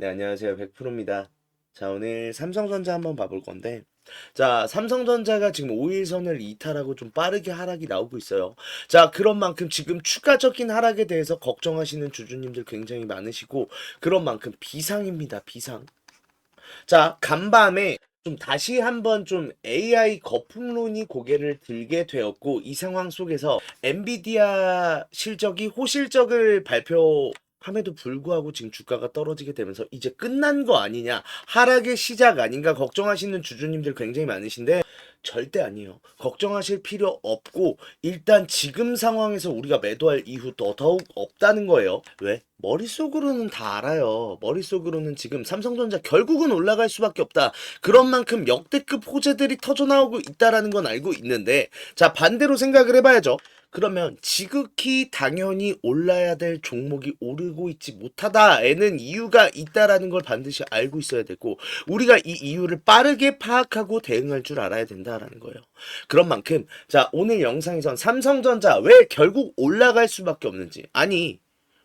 네, 안녕하세요. 100%입니다. 자, 오늘 삼성전자 한번 봐볼 건데, 자, 삼성전자가 지금 5일선을 이탈하고 좀 빠르게 하락이 나오고 있어요. 자, 그런 만큼 지금 추가적인 하락에 대해서 걱정하시는 주주님들 굉장히 많으시고, 그런 만큼 비상입니다. 비상. 자, 간밤에 좀 다시 한번 좀 AI 거품론이 고개를 들게 되었고, 이 상황 속에서 엔비디아 실적이 호실적을 발표 함에도 불구하고 지금 주가가 떨어지게 되면서 이제 끝난 거 아니냐, 하락의 시작 아닌가 걱정하시는 주주님들 굉장히 많으신데, 절대 아니에요. 걱정하실 필요 없고, 일단 지금 상황에서 우리가 매도할 이유 더 더욱 없다는 거예요. 왜? 머릿속으로는 다 알아요. 머릿속으로는 지금 삼성전자 결국은 올라갈 수밖에 없다. 그런 만큼 역대급 호재들이 터져 나오고 있다라는 건 알고 있는데, 자, 반대로 생각을 해 봐야죠. 그러면 지극히 당연히 올라야 될 종목이 오르고 있지 못하다에는 이유가 있다라는 걸 반드시 알고 있어야 되고, 우리가 이 이유를 빠르게 파악하고 대응할 줄 알아야 된다라는 거예요. 그런 만큼, 자, 오늘 영상에선 삼성전자 왜 결국 올라갈 수밖에 없는지, 아니,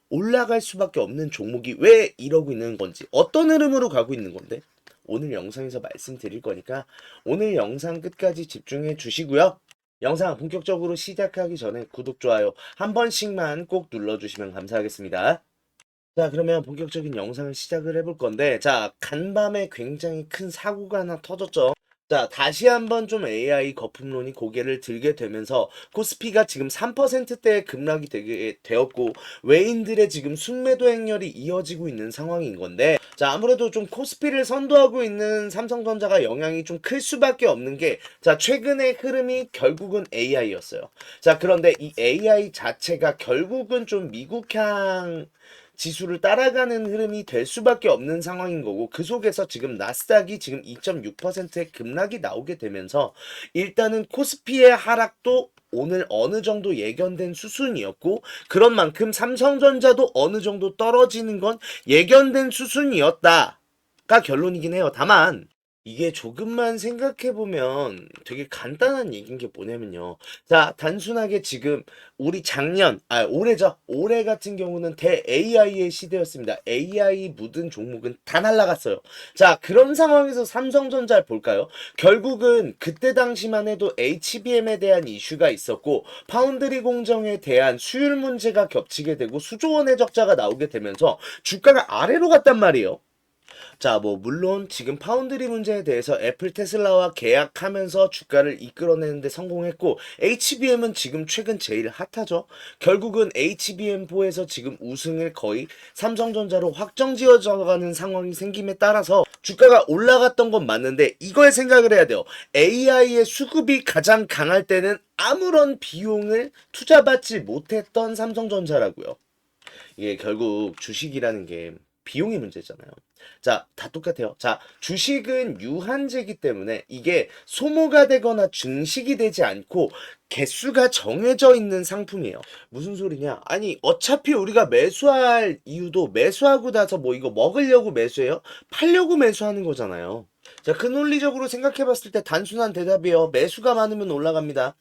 올라갈 수밖에 없는 종목이 왜 이러고 있는 건지, 어떤 흐름으로 가고 있는 건데, 오늘 영상에서 말씀드릴 거니까 오늘 영상 끝까지 집중해 주시고요. 영상 본격적으로 시작하기 전에 구독, 좋아요 한 번씩만 꼭 눌러주시면 감사하겠습니다. 자, 그러면 본격적인 영상을 시작을 해볼 건데, 자, 간밤에 굉장히 큰 사고가 하나 터졌죠. 자, 다시 한번 좀 AI 거품론이 고개를 들게 되면서 코스피가 지금 3%대의 급락이 되게 되었고 외인들의 지금 순매도 행렬이 이어지고 있는 상황인 건데 자, 아무래도 좀 코스피를 선도하고 있는 삼성전자가 영향이 좀 클 수밖에 없는 게 자, 최근의 흐름이 결국은 AI였어요. 자, 그런데 이 AI 자체가 결국은 좀 미국향 지수를 따라가는 흐름이 될 수밖에 없는 상황인 거고 그 속에서 지금 나스닥이 지금 2.6%의 급락이 나오게 되면서 일단은 코스피의 하락도 오늘 어느 정도 예견된 수순이었고 그런 만큼 삼성전자도 어느 정도 떨어지는 건 예견된 수순이었다 가 결론이긴 해요. 다만 이게 조금만 생각해 보면 되게 간단한 얘기인 게 뭐냐면요. 자, 단순하게 지금 우리 작년, 아, 올해죠. 올해 같은 경우는 대 AI의 시대였습니다. AI 묻은 종목은 다 날라갔어요. 자, 그런 상황에서 삼성전자를 볼까요? 결국은 그때 당시만 해도 HBM에 대한 이슈가 있었고, 파운드리 공정에 대한 수율 문제가 겹치게 되고, 수조원의 적자가 나오게 되면서 주가가 아래로 갔단 말이에요. 자, 뭐, 물론 지금 파운드리 문제에 대해서 애플 테슬라와 계약하면서 주가를 이끌어내는데 성공했고, HBM은 지금 최근 제일 핫하죠. 결국은 HBM4에서 지금 우승을 거의 삼성전자로 확정 지어져 가는 상황이 생김에 따라서 주가가 올라갔던 건 맞는데, 이걸 생각을 해야 돼요. AI의 수급이 가장 강할 때는 아무런 비용을 투자받지 못했던 삼성전자라고요. 이게 결국 주식이라는 게 비용이 문제잖아요. 자, 다 똑같아요. 자, 주식은 유한제이기 때문에 이게 소모가 되거나 증식이 되지 않고 개수가 정해져 있는 상품이에요. 무슨 소리냐? 아니, 어차피 우리가 매수할 이유도 매수하고 나서 뭐 이거 먹으려고 매수해요? 팔려고 매수하는 거잖아요. 자, 그 논리적으로 생각해 봤을 때 단순한 대답이에요. 매수가 많으면 올라갑니다.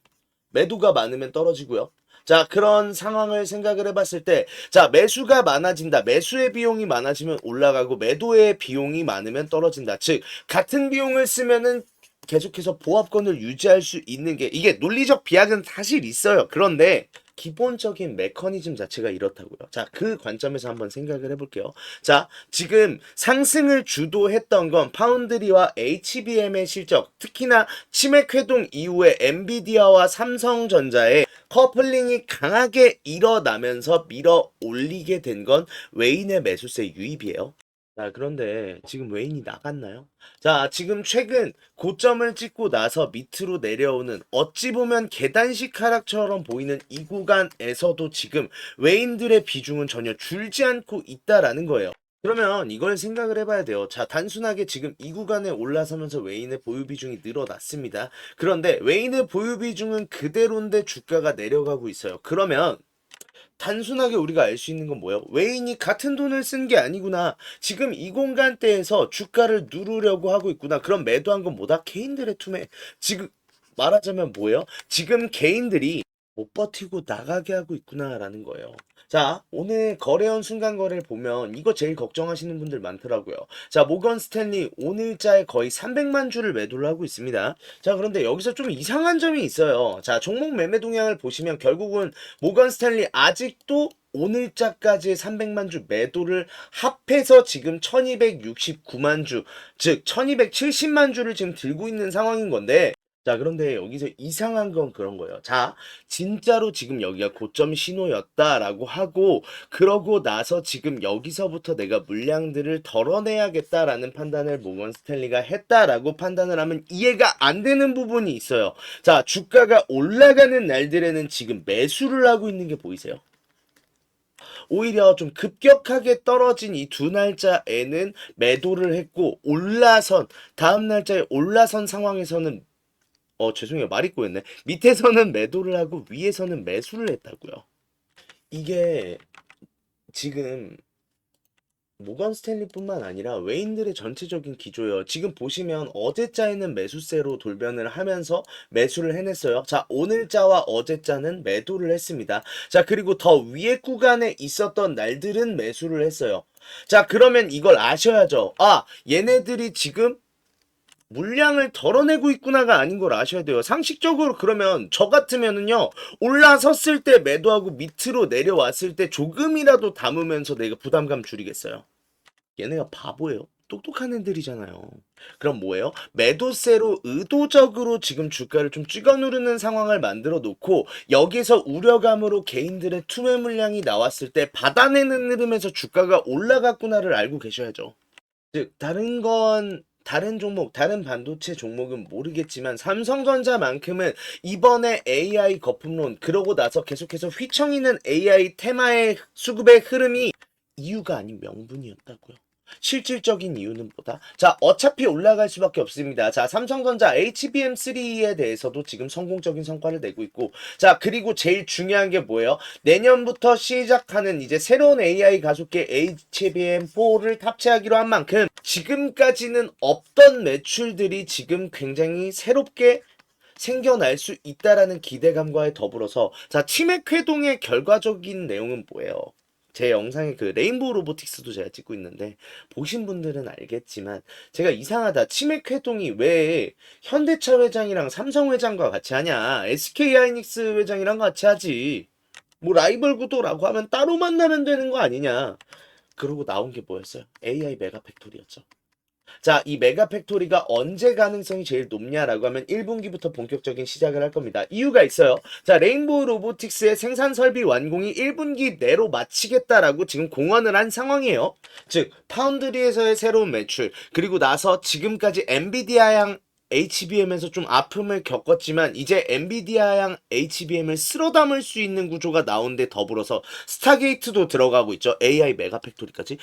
매도가 많으면 떨어지고요. 자, 그런 상황을 생각을 해봤을 때, 자, 매수가 많아진다. 매수의 비용이 많아지면 올라가고, 매도의 비용이 많으면 떨어진다. 즉, 같은 비용을 쓰면은 계속해서 보합권을 유지할 수 있는 게, 이게 논리적 비약은 사실 있어요. 그런데, 기본적인 메커니즘 자체가 이렇다고요. 자, 그 관점에서 한번 생각을 해볼게요. 자, 지금 상승을 주도했던 건 파운드리와 HBM의 실적, 특히나 치맥 회동 이후에 엔비디아와 삼성전자의 커플링이 강하게 일어나면서 밀어 올리게 된 건 외인의 매수세 유입이에요. 자, 그런데 지금 외인이 나갔나요? 자, 지금 최근 고점을 찍고 나서 밑으로 내려오는 어찌 보면 계단식 하락처럼 보이는 이 구간에서도 지금 외인들의 비중은 전혀 줄지 않고 있다라는 거예요. 그러면 이걸 생각을 해봐야 돼요. 자, 단순하게 지금 이 구간에 올라서면서 외인의 보유 비중이 늘어났습니다. 그런데 외인의 보유 비중은 그대로인데 주가가 내려가고 있어요. 그러면 단순하게 우리가 알 수 있는 건 뭐예요? 외인이 같은 돈을 쓴 게 아니구나. 지금 이 공간대에서 주가를 누르려고 하고 있구나. 그럼 매도한 건 뭐다? 개인들의 투매. 지금 말하자면 뭐예요? 지금 개인들이 못 버티고 나가게 하고 있구나라는 거예요. 자, 오늘 거래원 순간 거래를 보면 이거 제일 걱정하시는 분들 많더라고요. 자, 모건 스탠리 오늘자에 거의 300만 주를 매도를 하고 있습니다. 자, 그런데 여기서 좀 이상한 점이 있어요. 자, 종목 매매 동향을 보시면 결국은 모건 스탠리 아직도 오늘자까지 300만 주 매도를 합해서 지금 1269만 주, 즉 1270만 주를 지금 들고 있는 상황인 건데 자, 그런데 여기서 이상한 건 그런 거예요. 자, 진짜로 지금 여기가 고점 신호였다라고 하고, 그러고 나서 지금 여기서부터 내가 물량들을 덜어내야겠다라는 판단을 모건 스탠리가 했다라고 판단을 하면 이해가 안 되는 부분이 있어요. 자, 주가가 올라가는 날들에는 지금 매수를 하고 있는 게 보이세요? 오히려 좀 급격하게 떨어진 이 두 날짜에는 매도를 했고 올라선 다음 날짜에 올라선 상황에서는 어 죄송해요 말이 꼬였네 밑에서는 매도를 하고 위에서는 매수를 했다고요 이게 지금 모건 스탠리뿐만 아니라 외인들의 전체적인 기조예요. 지금 보시면 어제자에는 매수세로 돌변을 하면서 매수를 해냈어요. 자, 오늘자와 어제자는 매도를 했습니다. 자, 그리고 더 위에 구간에 있었던 날들은 매수를 했어요. 자, 그러면 이걸 아셔야죠. 아, 얘네들이 지금 물량을 덜어내고 있구나가 아닌 걸 아셔야 돼요. 상식적으로 그러면 저 같으면은요, 올라섰을 때 매도하고 밑으로 내려왔을 때 조금이라도 담으면서 내가 부담감 줄이겠어요. 얘네가 바보예요. 똑똑한 애들이잖아요. 그럼 뭐예요? 매도세로 의도적으로 지금 주가를 좀 찍어 누르는 상황을 만들어 놓고 여기서 우려감으로 개인들의 투매 물량이 나왔을 때 받아내는 흐름에서 주가가 올라갔구나를 알고 계셔야죠. 즉 다른 건 다른 종목, 다른 반도체 종목은 모르겠지만 삼성전자만큼은 이번에 AI 거품론 그러고 나서 계속해서 휘청이는 AI 테마의 수급의 흐름이 이유가 아닌 명분이었다고요. 실질적인 이유는 뭐다? 자, 어차피 올라갈 수밖에 없습니다. 자, 삼성전자 HBM3에 대해서도 지금 성공적인 성과를 내고 있고, 자, 그리고 제일 중요한 게 뭐예요? 내년부터 시작하는 이제 새로운 AI 가속기 HBM4를 탑재하기로 한 만큼, 지금까지는 없던 매출들이 지금 굉장히 새롭게 생겨날 수 있다라는 기대감과에 더불어서 자 치맥 회동의 결과적인 내용은 뭐예요? 제 영상에 그 레인보우 로보틱스도 제가 찍고 있는데 보신 분들은 알겠지만 제가 이상하다 치맥 회동이 왜 현대차 회장이랑 삼성 회장과 같이 하냐 SK 하이닉스 회장이랑 같이 하지 뭐 라이벌 구도라고 하면 따로 만나면 되는 거 아니냐 그러고 나온 게 뭐였어요? AI 메가 팩토리였죠. 자, 이 메가 팩토리가 언제 가능성이 제일 높냐라고 하면 1분기부터 본격적인 시작을 할 겁니다. 이유가 있어요. 자, 레인보우 로보틱스의 생산 설비 완공이 1분기 내로 마치겠다라고 지금 공언을 한 상황이에요. 즉, 파운드리에서의 새로운 매출, 그리고 나서 지금까지 엔비디아양 HBM에서 좀 아픔을 겪었지만 이제 엔비디아양 HBM을 쓸어 담을 수 있는 구조가 나온 데 더불어서 스타게이트도 들어가고 있죠. AI 메가 팩토리까지.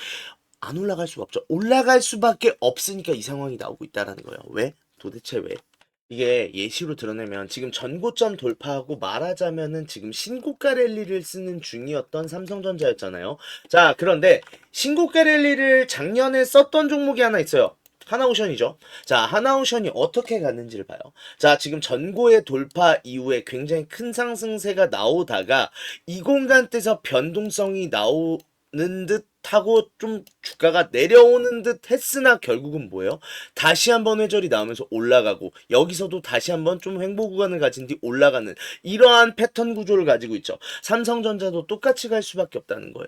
안 올라갈 수가 없죠. 올라갈 수밖에 없으니까 이 상황이 나오고 있다라는 거예요. 왜? 도대체 왜? 이게 예시로 드러내면 지금 전고점 돌파하고 말하자면은 지금 신고가 랠리를 쓰는 중이었던 삼성전자였잖아요. 자, 그런데 신고가 랠리를 작년에 썼던 종목이 하나 있어요. 하나오션이죠. 자, 하나오션이 어떻게 갔는지를 봐요. 자, 지금 전고의 돌파 이후에 굉장히 큰 상승세가 나오다가 이 공간대에서 변동성이 나오 는 듯하고 좀 주가가 내려오는 듯 했으나 결국은 뭐예요? 다시 한번 회절이 나오면서 올라가고 여기서도 다시 한번 좀 횡보 구간을 가진 뒤 올라가는 이러한 패턴 구조를 가지고 있죠. 삼성전자도 똑같이 갈 수밖에 없다는 거예요.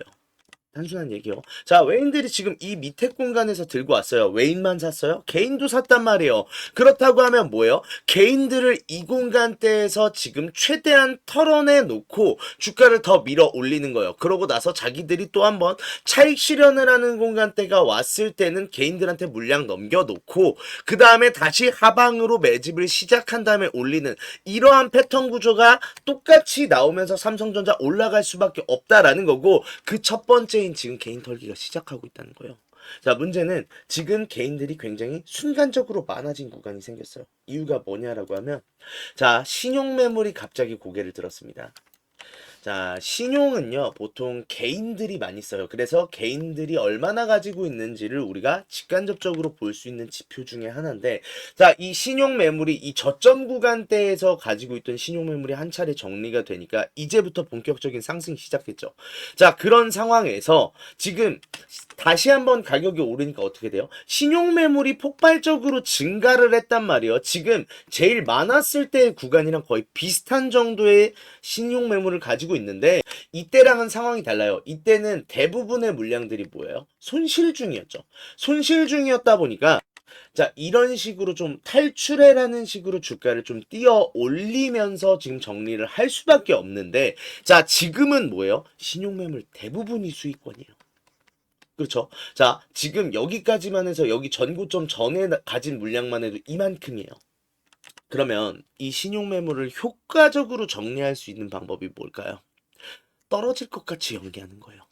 단순한 얘기요. 자, 외인들이 지금 이 밑에 공간에서 들고 왔어요. 외인만 샀어요? 개인도 샀단 말이에요. 그렇다고 하면 뭐예요? 개인들을 이 공간대에서 지금 최대한 털어내 놓고 주가를 더 밀어 올리는 거예요. 그러고 나서 자기들이 또 한번 차익 실현을 하는 공간대가 왔을 때는 개인들한테 물량 넘겨 놓고 그 다음에 다시 하방으로 매집을 시작한 다음에 올리는 이러한 패턴 구조가 똑같이 나오면서 삼성전자 올라갈 수밖에 없다라는 거고 그 첫 번째 개인 지금 개인 털기가 시작하고 있다는 거예요. 자, 문제는 지금 개인들이 굉장히 순간적으로 많아진 구간이 생겼어요. 이유가 뭐냐라고 하면, 자, 신용 매물이 갑자기 고개를 들었습니다. 자, 신용은요, 보통 개인들이 많이 써요. 그래서 개인들이 얼마나 가지고 있는지를 우리가 직간접적으로 볼 수 있는 지표 중에 하나인데, 자, 이 신용 매물이 이 저점 구간대에서 가지고 있던 신용 매물이 한 차례 정리가 되니까 이제부터 본격적인 상승이 시작했죠. 자, 그런 상황에서 지금 다시 한번 가격이 오르니까 어떻게 돼요? 신용 매물이 폭발적으로 증가를 했단 말이에요. 지금 제일 많았을 때의 구간이랑 거의 비슷한 정도의 신용 매물을 가지 고 있는데 이때랑은 상황이 달라요. 이때는 대부분의 물량들이 뭐예요? 손실 중이었죠. 손실 중이었다 보니까 자, 이런 식으로 좀 탈출해라는 식으로 주가를 좀 띄어 올리면서 지금 정리를 할 수밖에 없는데, 자, 지금은 뭐예요? 신용매물 대부분이 수익권이에요. 그렇죠. 자, 지금 여기까지만 해서 여기 전고점 전에 나- 가진 물량만 해도 이만큼이에요. 그러면 이 신용 매물을 효과적으로 정리할 수 있는 방법이 뭘까요? 떨어질 것 같이 연기하는 거예요.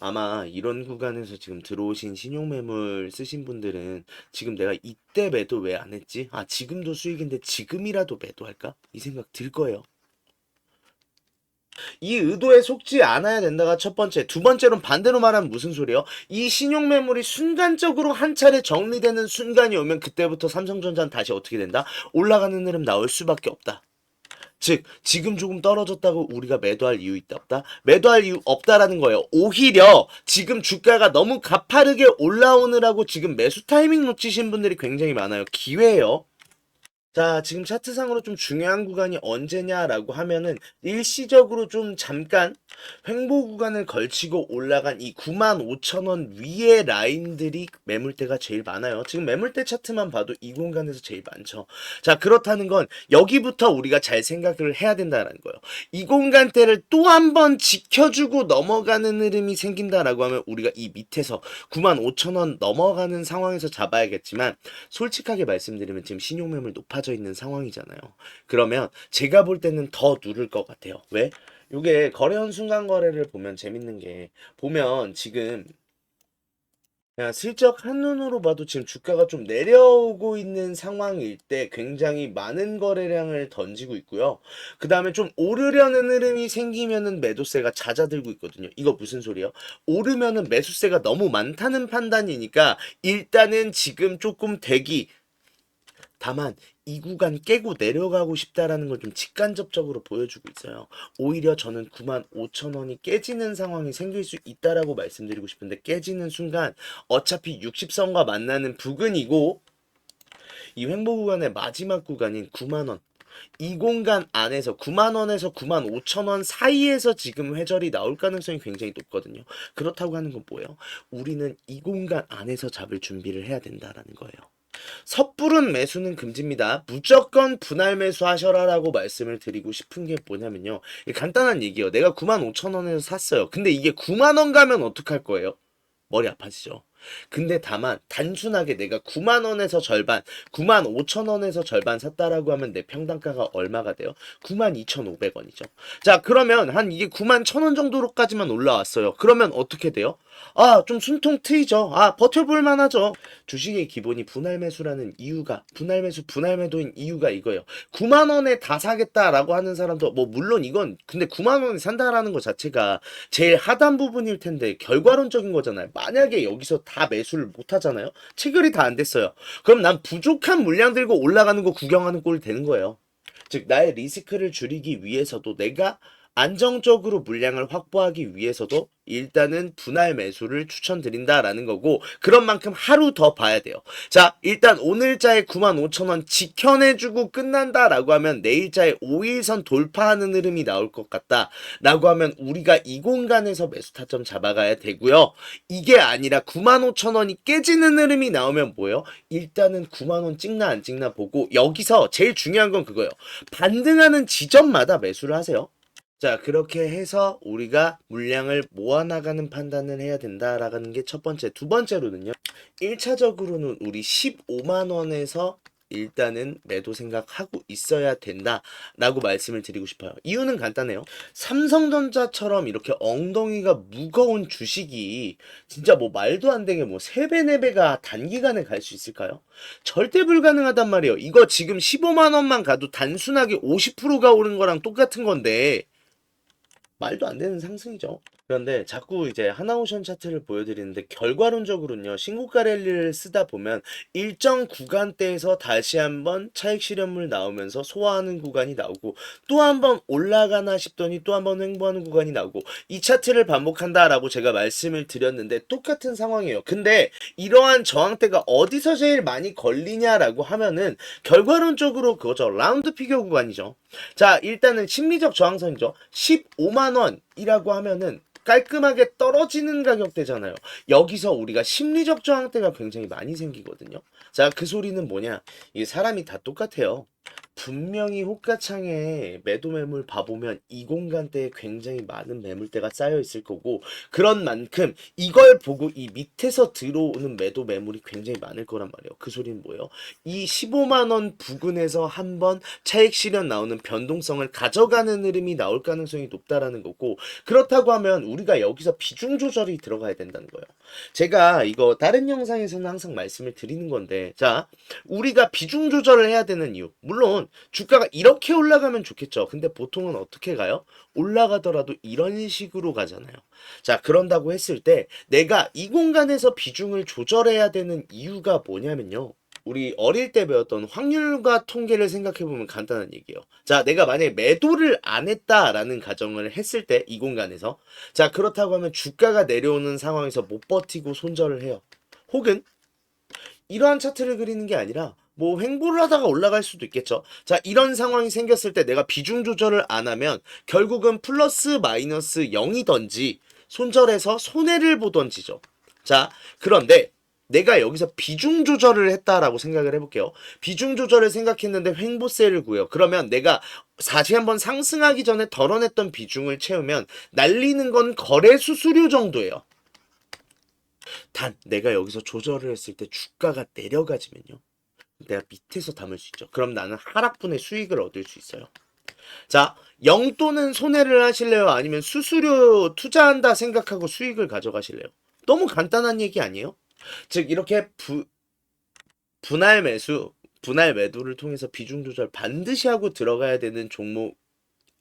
아마 이런 구간에서 지금 들어오신 신용 매물 쓰신 분들은 지금 내가 이때 매도 왜 안 했지? 아, 지금도 수익인데 지금이라도 매도할까? 이 생각 들 거예요. 이 의도에 속지 않아야 된다가 첫 번째. 두 번째로는 반대로 말하면 무슨 소리예요? 이 신용 매물이 순간적으로 한 차례 정리되는 순간이 오면 그때부터 삼성전자는 다시 어떻게 된다? 올라가는 흐름 나올 수밖에 없다. 즉 지금 조금 떨어졌다고 우리가 매도할 이유 있다 없다? 매도할 이유 없다라는 거예요. 오히려 지금 주가가 너무 가파르게 올라오느라고 지금 매수 타이밍 놓치신 분들이 굉장히 많아요. 기회예요. 자, 지금 차트상으로 좀 중요한 구간이 언제냐라고 하면은 일시적으로 좀 잠깐 횡보 구간을 걸치고 올라간 이 95,000원 위의 라인들이 매물대가 제일 많아요. 지금 매물대 차트만 봐도 이 공간에서 제일 많죠. 자, 그렇다는 건 여기부터 우리가 잘 생각을 해야 된다는 거예요. 이 공간대를 또 한 번 지켜주고 넘어가는 흐름이 생긴다라고 하면 우리가 이 밑에서 95,000원 넘어가는 상황에서 잡아야겠지만 솔직하게 말씀드리면 지금 신용 매물 높아져 있는 상황이잖아요. 그러면 제가 볼 때는 더 누를 것 같아요. 왜? 요게 거래원 순간 거래를 보면 재밌는 게 보면 지금 그냥 슬쩍 한눈으로 봐도 지금 주가가 좀 내려오고 있는 상황일 때 굉장히 많은 거래량을 던지고 있고요. 그 다음에 좀 오르려는 흐름이 생기면은 매도세가 잦아들고 있거든요. 이거 무슨 소리예요? 오르면은 매수세가 너무 많다는 판단이니까 일단은 지금 조금 대기 다만 이 구간 깨고 내려가고 싶다라는 걸 좀 직간접적으로 보여주고 있어요. 오히려 저는 9만 5천 원이 깨지는 상황이 생길 수 있다라고 말씀드리고 싶은데 깨지는 순간 어차피 60선과 만나는 부근이고 이 횡보 구간의 마지막 구간인 9만 원. 이 공간 안에서 9만 원에서 9만 5천 원 사이에서 지금 회절이 나올 가능성이 굉장히 높거든요. 그렇다고 하는 건 뭐예요? 우리는 이 공간 안에서 잡을 준비를 해야 된다라는 거예요. 섣부른 매수는 금지입니다. 무조건 분할 매수하셔라라고 말씀을 드리고 싶은 게 뭐냐면요. 간단한 얘기예요. 내가 9만 5천 원에서 샀어요. 근데 이게 9만 원 가면 어떡할 거예요? 머리 아파지죠. 근데 다만 단순하게 내가 9만 원에서 절반, 9만 5천 원에서 절반 샀다라고 하면 내 평단가가 얼마가 돼요? 9만 2,500원이죠. 자, 그러면 한 이게 9만 1천 원 정도로까지만 올라왔어요. 그러면 어떻게 돼요? 아, 좀 숨통 트이죠. 아, 버텨볼 만하죠. 주식의 기본이 분할 매수라는 이유가, 분할 매수, 분할 매도인 이유가 이거예요. 9만 원에 다 사겠다라고 하는 사람도, 뭐, 물론 이건, 근데 9만 원에 산다라는 것 자체가 제일 하단 부분일 텐데, 결과론적인 거잖아요. 만약에 여기서 다 매수를 못 하잖아요? 체결이 다 안 됐어요. 그럼 난 부족한 물량 들고 올라가는 거 구경하는 꼴이 되는 거예요. 즉, 나의 리스크를 줄이기 위해서도 내가 안정적으로 물량을 확보하기 위해서도 일단은 분할 매수를 추천드린다라는 거고 그런 만큼 하루 더 봐야 돼요. 자, 일단 오늘자에 95,000원 지켜내주고 끝난다라고 하면 내일자에 5일선 돌파하는 흐름이 나올 것 같다라고 하면 우리가 이 공간에서 매수 타점 잡아가야 되고요. 이게 아니라 95,000원이 깨지는 흐름이 나오면 뭐예요? 일단은 9만원 찍나 안 찍나 보고 여기서 제일 중요한 건 그거예요. 반등하는 지점마다 매수를 하세요. 자, 그렇게 해서 우리가 물량을 모아나가는 판단을 해야 된다라는 게 첫 번째. 두 번째로는요. 1차적으로는 우리 15만 원에서 일단은 매도 생각하고 있어야 된다라고 말씀을 드리고 싶어요. 이유는 간단해요. 삼성전자처럼 이렇게 엉덩이가 무거운 주식이 진짜 뭐 말도 안 되게 뭐 3배, 4배가 단기간에 갈 수 있을까요? 절대 불가능하단 말이에요. 이거 지금 15만원만 가도 단순하게 50%가 오른 거랑 똑같은 건데 말도 안 되는 상승이죠. 그런데 자꾸 이제 하나오션 차트를 보여드리는데 결과론적으로는요 신고가 랠리를 쓰다 보면 일정 구간대에서 다시 한번 차익 실현물 나오면서 소화하는 구간이 나오고 또 한번 올라가나 싶더니 또 한번 횡보하는 구간이 나오고 이 차트를 반복한다라고 제가 말씀을 드렸는데 똑같은 상황이에요. 근데 이러한 저항대가 어디서 제일 많이 걸리냐라고 하면은 결과론적으로 그거죠. 라운드 피겨 구간이죠. 자, 일단은 심리적 저항선이죠. 15만 원 이라고 하면은 깔끔하게 떨어지는 가격대잖아요. 여기서 우리가 심리적 저항대가 굉장히 많이 생기거든요. 자, 그 소리는 뭐냐? 이게 사람이 다 똑같아요. 분명히 호가창에 매도 매물 봐보면 이 공간대에 굉장히 많은 매물대가 쌓여 있을 거고 그런 만큼 이걸 보고 이 밑에서 들어오는 매도 매물이 굉장히 많을 거란 말이에요. 그 소리는 뭐예요? 이 15만 원 부근에서 한번 차익 실현 나오는 변동성을 가져가는 흐름이 나올 가능성이 높다라는 거고 그렇다고 하면 우리가 여기서 비중 조절이 들어가야 된다는 거예요. 제가 이거 다른 영상에서는 항상 말씀을 드리는 건데 자 우리가 비중 조절을 해야 되는 이유 물론 주가가 이렇게 올라가면 좋겠죠. 근데 보통은 어떻게 가요? 올라가더라도 이런 식으로 가잖아요. 자, 그런다고 했을 때 내가 이 공간에서 비중을 조절해야 되는 이유가 뭐냐면요. 우리 어릴 때 배웠던 확률과 통계를 생각해 보면 간단한 얘기예요. 자, 내가 만약에 매도를 안 했다라는 가정을 했을 때 이 공간에서 자, 그렇다고 하면 주가가 내려오는 상황에서 못 버티고 손절을 해요. 혹은 이러한 차트를 그리는 게 아니라 뭐 횡보를 하다가 올라갈 수도 있겠죠. 자, 이런 상황이 생겼을 때 내가 비중 조절을 안 하면 결국은 플러스 마이너스 0이던지 손절해서 손해를 보던지죠. 자, 그런데 내가 여기서 비중 조절을 했다라고 생각을 해볼게요. 비중 조절을 생각했는데 횡보세를 구해요. 그러면 내가 다시 한번 상승하기 전에 덜어냈던 비중을 채우면 날리는 건 거래 수수료 정도예요. 단 내가 여기서 조절을 했을 때 주가가 내려가지면요. 내가 밑에서 담을 수 있죠. 그럼 나는 하락분의 수익을 얻을 수 있어요. 자, 영또는 손해를 하실래요? 아니면 수수료 투자한다 생각하고 수익을 가져가실래요? 너무 간단한 얘기 아니에요? 즉 이렇게 부, 분할 매수, 분할 매도를 통해서 비중 조절 반드시 하고 들어가야 되는 종목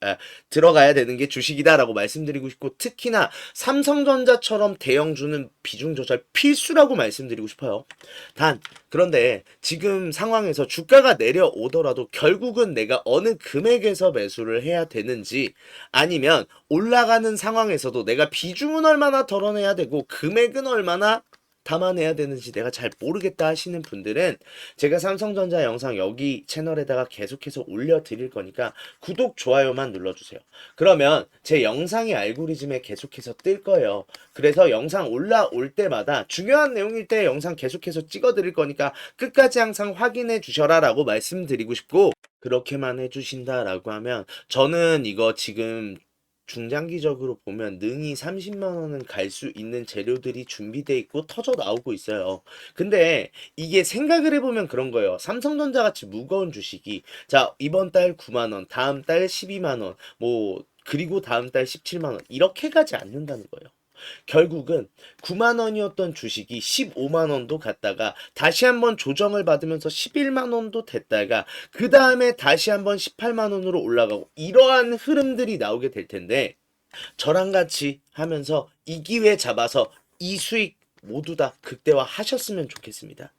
아, 들어가야 되는 게 주식이다라고 말씀드리고 싶고 특히나 삼성전자처럼 대형주는 비중 조절 필수라고 말씀드리고 싶어요. 단 그런데 지금 상황에서 주가가 내려오더라도 결국은 내가 어느 금액에서 매수를 해야 되는지 아니면 올라가는 상황에서도 내가 비중은 얼마나 덜어내야 되고 금액은 얼마나 담아내야 되는지 내가 잘 모르겠다 하시는 분들은 제가 삼성전자 영상 여기 채널에다가 계속해서 올려드릴 거니까 구독, 좋아요만 눌러주세요. 그러면 제 영상이 알고리즘에 계속해서 뜰 거예요. 그래서 영상 올라올 때마다 중요한 내용일 때 영상 계속해서 찍어드릴 거니까 끝까지 항상 확인해 주셔라 라고 말씀드리고 싶고 그렇게만 해주신다라고 하면 저는 이거 지금 중장기적으로 보면 능이 30만 원은 갈 수 있는 재료들이 준비돼 있고 터져 나오고 있어요. 근데 이게 생각을 해보면 그런 거예요. 삼성전자 같이 무거운 주식이 자 이번 달 9만 원, 다음 달 12만 원, 뭐 그리고 다음 달 17만 원 이렇게 가지 않는다는 거예요. 결국은 9만 원이었던 주식이 15만 원도 갔다가 다시 한번 조정을 받으면서 11만 원도 됐다가 그 다음에 다시 한번 18만 원으로 올라가고 이러한 흐름들이 나오게 될 텐데 저랑 같이 하면서 이 기회 잡아서 이 수익 모두 다 극대화 하셨으면 좋겠습니다.